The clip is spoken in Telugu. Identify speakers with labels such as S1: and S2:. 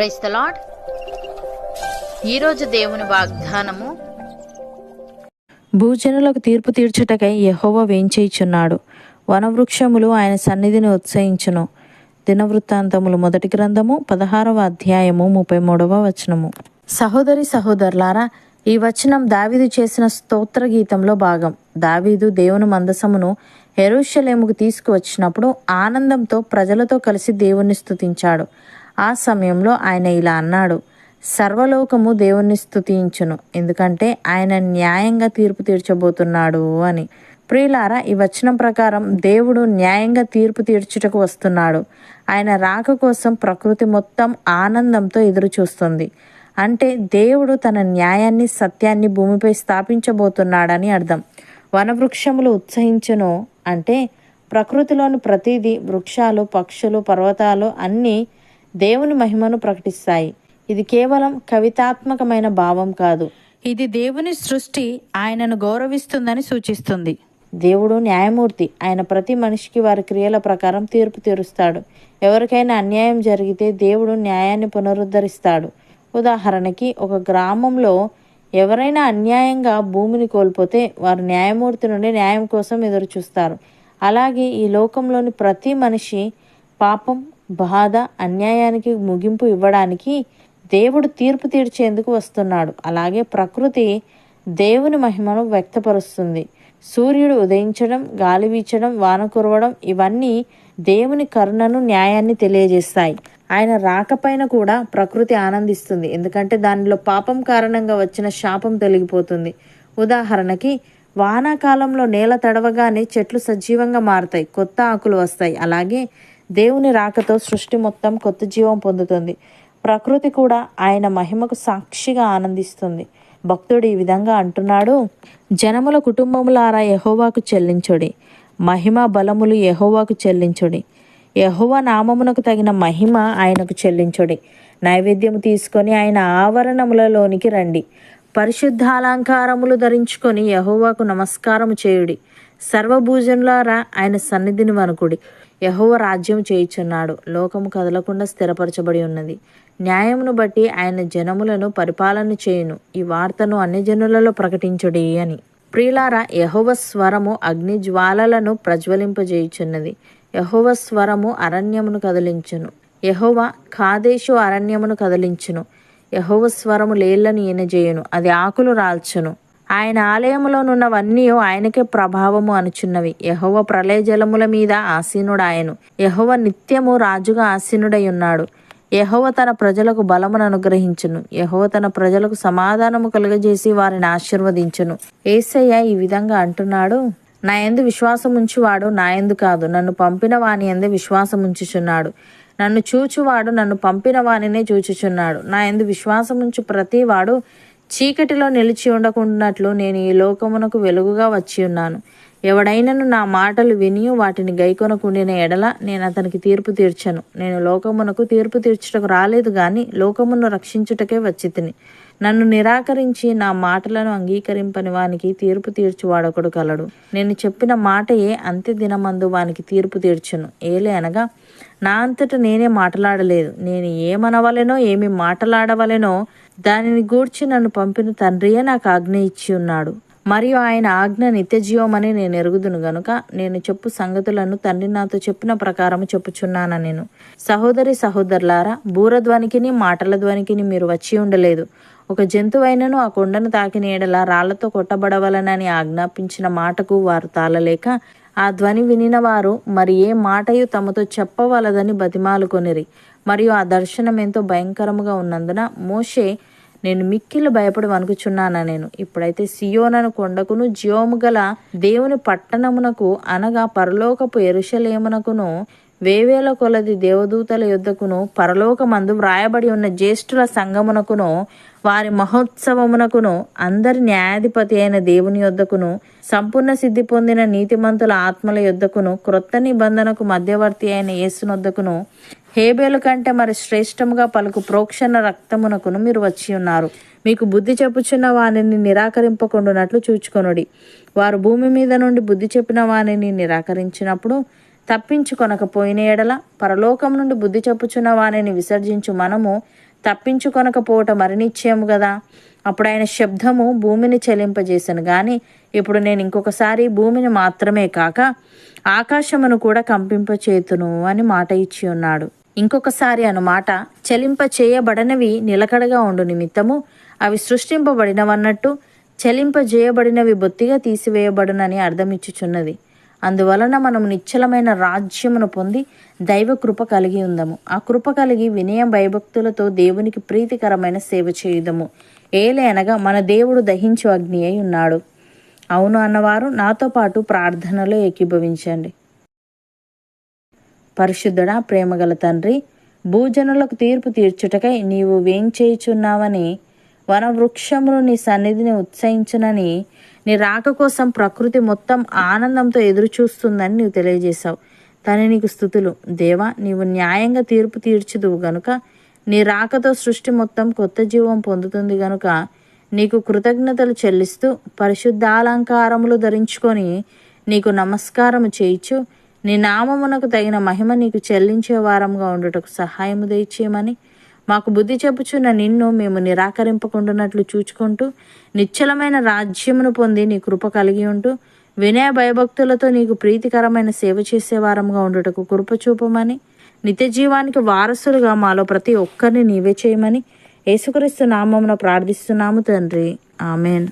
S1: ప్రైస్ ద లాడ్ ఈరోజు దేవుని వాగ్దానము
S2: భూజనులకు తీర్పు తీర్చుటకై యెహోవా వేంచేయుచున్నాడు. వనవృక్షములు ఆయన సన్నిధిని ఉత్సహించును. దినవృత్తాంతములు మొదటి గ్రంథము పదహారవ అధ్యాయము ముప్పై మూడవ వచనము. సహోదరి సహోదరులారా ఈ వచనం దావీదు చేసిన స్తోత్ర గీతంలో భాగం. దావీదు దేవుని మందసమును ఎరుషలేముకు తీసుకువచ్చినప్పుడు ఆనందంతో ప్రజలతో కలిసి దేవుణ్ణి స్తుతించాడు. ఆ సమయంలో ఆయన ఇలా అన్నాడు సర్వలోకము దేవుణ్ణి స్థుతించును ఎందుకంటే ఆయన న్యాయంగా తీర్పు తీర్చబోతున్నాడు అని. ప్రియులారా ఈ వచనం ప్రకారం దేవుడు న్యాయంగా తీర్పు తీర్చుటకు వస్తున్నాడు. ఆయన రాక కోసం ప్రకృతి మొత్తం ఆనందంతో ఎదురు చూస్తుంది అంటే దేవుడు తన న్యాయాన్ని సత్యాన్ని భూమిపై స్థాపించబోతున్నాడని అర్థం. వనవృక్షములు ఉత్సహించును అంటే ప్రకృతిలోని ప్రతిదీ వృక్షాలు పక్షులు పర్వతాలు అన్నీ దేవుని మహిమను ప్రకటిస్తాయి. ఇది కేవలం కవితాత్మకమైన భావం కాదు. ఇది దేవుని సృష్టి ఆయనను గౌరవిస్తుందని సూచిస్తుంది. దేవుడు న్యాయమూర్తి. ఆయన ప్రతి మనిషికి వారి క్రియల ప్రకారం తీర్పు తీరుస్తాడు. ఎవరికైనా అన్యాయం జరిగితే దేవుడు న్యాయాన్ని పునరుద్ధరిస్తాడు. ఉదాహరణకి ఒక గ్రామంలో ఎవరైనా అన్యాయంగా భూమిని కోల్పోతే వారు న్యాయమూర్తి నుండి న్యాయం కోసం ఎదురు చూస్తారు అలాగే ఈ లోకంలోని ప్రతి మనిషి పాపం బాధ అన్యాయానికి ముగింపు ఇవ్వడానికి దేవుడు తీర్పు తీర్చేందుకు వస్తున్నాడు. అలాగే ప్రకృతి దేవుని మహిమను వ్యక్తపరుస్తుంది. సూర్యుడు ఉదయించడం గాలి వీచడం వాన కురవడం ఇవన్నీ దేవుని కరుణను న్యాయాన్ని తెలియజేస్తాయి. ఆయన రాకపైన కూడా ప్రకృతి ఆనందిస్తుంది. ఎందుకంటే దానిలో పాపం కారణంగా వచ్చిన శాపం తొలగిపోతుంది. ఉదాహరణకి వానాకాలంలో నేల తడవగానే చెట్లు సజీవంగా మారుతాయి కొత్త ఆకులు వస్తాయి. అలాగే దేవుని రాకతో సృష్టి మొత్తం కొత్త జీవం పొందుతుంది. ప్రకృతి కూడా ఆయన మహిమకు సాక్షిగా ఆనందిస్తుంది. భక్తుడు ఈ విధంగా అంటున్నాడు జనముల కుటుంబములారా యహోవాకు చెల్లించుడి. మహిమ బలములు యహోవాకు చెల్లించుడి. యహోవా నామమునకు తగిన మహిమ ఆయనకు చెల్లించుడి. నైవేద్యము తీసుకొని ఆయన ఆవరణములలోనికి రండి. పరిశుద్ధాలంకారములు ధరించుకొని యహోవాకు నమస్కారము చేయుడి. సర్వభూజనులారా ఆయన సన్నిధిని వనుకుడి యహోవ రాజ్యం చేయుచున్నాడు. లోకము కదలకుండా స్థిరపరచబడి ఉన్నది. న్యాయమును బట్టి ఆయన జనములను పరిపాలన చేయును. ఈ వార్తను అన్ని జనులలో ప్రకటించుడి అని. ప్రియులారా యహోవ స్వరము అగ్ని జ్వాలలను ప్రజ్వలింపజేయుచున్నది. యహోవ స్వరము అరణ్యమును కదిలించును. యహోవ కాదేశు అరణ్యమును కదిలించును. యహోవ స్వరము లేళ్ళను ఈనజేయును. అది ఆకులు రాల్చును. ఆయన ఆలయములోనున్నవన్నీ ఆయనకే ప్రభావము అనుచున్నవి. యహోవ ప్రళయ జలముల మీద ఆసీనుడాయను. యహోవ నిత్యము రాజుగా ఆసీనుడై ఉన్నాడు యహోవ తన ప్రజలకు బలమును అనుగ్రహించును. యహోవ తన ప్రజలకు సమాధానము కలుగజేసి వారిని ఆశీర్వదించును. ఏసయ్య ఈ విధంగా అంటున్నాడు నా ఎందు విశ్వాసముంచువాడు నా ఎందు కాదు. నన్ను పంపిన వాని ఎందు విశ్వాసముంచుచున్నాడు. నన్ను చూచువాడు నన్ను పంపిన వానినే చూచుచున్నాడు. నా ఎందు విశ్వాసముంచు ప్రతివాడు చీకటిలో నిలిచి ఉండకుండాట్లు నేను ఈ లోకమునకు వెలుగుగా వచ్చి ఉన్నాను. ఎవడైనను నా మాటలు విని వాటిని గైకొనకుండిన ఎడల నేను అతనికి తీర్పు తీర్చను. నేను లోకమునకు తీర్పు తీర్చుటకు రాలేదు గాని లోకమును రక్షించుటకే వచ్చి తిని నన్ను నిరాకరించి నా మాటలను అంగీకరింపని వానికి తీర్పు తీర్చువాడొకడు కలడు. నేను చెప్పిన మాటయే అంత్య దినమందు వానికి తీర్పు తీర్చును. ఏలే అనగా నా అంతట నేనే మాట్లాడలేదు. నేను ఏమనవలెనో ఏమి మాట్లాడవలెనో దానిని గూర్చి నన్ను పంపిన తండ్రియే నాకు ఆజ్ఞ ఇచ్చి ఉన్నాడు. మరియు ఆయన ఆజ్ఞ నిత్యజీవమని నేను ఎరుగుదును గనుక నేను చెప్పు సంగతులను తండ్రి నాతో చెప్పిన ప్రకారము చెప్పుచున్నాను నేను. సహోదరి సహోదరులారా బూరధ్వనికిని మాటల ధ్వనికిని మీరు వచ్చి ఉండలేదు. ఒక జంతువైనను ఆ కొండను తాకిన ఎడల రాళ్ళతో కొట్టబడవలనని ఆజ్ఞాపించిన మాటకు వారు తాళలేక ఆ ధ్వని వినిన వారు మరి ఏ మాటయు తమతో చెప్పవలదని బతిమాలుకొనిరి. మరియు ఆ దర్శనం ఎంతో భయంకరముగా ఉన్నందున మోషే నేను మిక్కిలు భయపడి వణుకుచున్నానా నేను? ఇప్పుడైతే సియోనను కొండకును జియోము గల దేవుని పట్టణమునకు అనగా పరలోకపు ఎరుషలేమునకును వేవేల కొలది దేవదూతల యుద్ధకును పరలోకమందు వ్రాయబడి ఉన్న జ్యేష్ఠుల సంగమునకును వారి మహోత్సవమునకును అందరి న్యాయాధిపతి అయిన దేవుని యొద్దకును సంపూర్ణ సిద్ధి పొందిన నీతిమంతుల ఆత్మల యొద్దకును క్రొత్త నిబంధనకు మధ్యవర్తి అయిన యేసునొద్దకును హేబేలు కంటే మరి శ్రేష్టముగా పలుకు ప్రోక్షణ రక్తమునకును మీరు వచ్చి ఉన్నారు. మీకు బుద్ధి చెప్పుచున్న వానిని నిరాకరింపకుండానట్లు చూచుకొనుడి. వారు భూమి మీద నుండి బుద్ధి చెప్పిన వానిని నిరాకరించినప్పుడు తప్పించుకొనకపోయిన ఎడల పరలోకం నుండి బుద్ధి చెప్పుచున్న వానిని విసర్జించు మనము తప్పించుకొనకపోవటం మరి కదా అప్పుడు ఆయన శబ్దము భూమిని చెలింపజేశాను గాని ఇప్పుడు నేను ఇంకొకసారి భూమిని మాత్రమే కాక ఆకాశమును కూడా కంపింపచేతును అని మాట ఇచ్చి ఉన్నాడు. ఇంకొకసారి అను మాట చలింప చేయబడనవి నిలకడగా ఉండు నిమిత్తము అవి సృష్టింపబడినవన్నట్టు చలింపజేయబడినవి బొత్తిగా తీసివేయబడునని అర్థమిచ్చుచున్నది. అందువలన మనం నిశ్చలమైన రాజ్యమును పొంది దైవ కృప కలిగి ఉందము. ఆ కృప కలిగి వినయం భయభక్తులతో దేవునికి ప్రీతికరమైన సేవ చేయుదము. ఏలే అనగా మన దేవుడు దహించు అగ్ని అయి ఉన్నాడు. అవును అన్నవారు నాతో పాటు ప్రార్థనలో ఏకీభవించండి. పరిశుద్ధుడా ప్రేమగల తండ్రి భూజనులకు తీర్పు తీర్చుటకై నీవు వేంచేయుచున్నావని వనవృక్షములు నీ సన్నిధిని ఉత్సహించునని నీ రాక కోసం ప్రకృతి మొత్తం ఆనందంతో ఎదురుచూస్తుందని నీవు తెలియజేశావు. తని నీకు స్థుతులు. దేవా నీవు న్యాయంగా తీర్పు తీర్చుదువు గనుక నీ రాకతో సృష్టి మొత్తం కొత్త జీవం పొందుతుంది గనుక నీకు కృతజ్ఞతలు చెల్లిస్తూ పరిశుద్ధాలంకారములు ధరించుకొని నీకు నమస్కారము చేయిచు. నీ నామమునకు తగిన మహిమ నీకు చెల్లించే వారంగా ఉండుటకు సహాయము దయచేయమని మాకు బుద్ధి చెప్పుచున్న నిన్ను మేము నిరాకరింపకుండానట్లు చూచుకుంటూ నిశ్చలమైన రాజ్యమును పొంది నీ కృప కలిగి ఉంటూ వినయ భయభక్తులతో నీకు ప్రీతికరమైన సేవ చేసేవారముగా ఉండుటకు కృప చూపమని నిత్య జీవానికి వారసులుగా మాలో ప్రతి ఒక్కరిని నీవే చేయమని యేసుక్రీస్తు నామమున ప్రార్థిస్తున్నాము తండ్రి. ఆమెన్.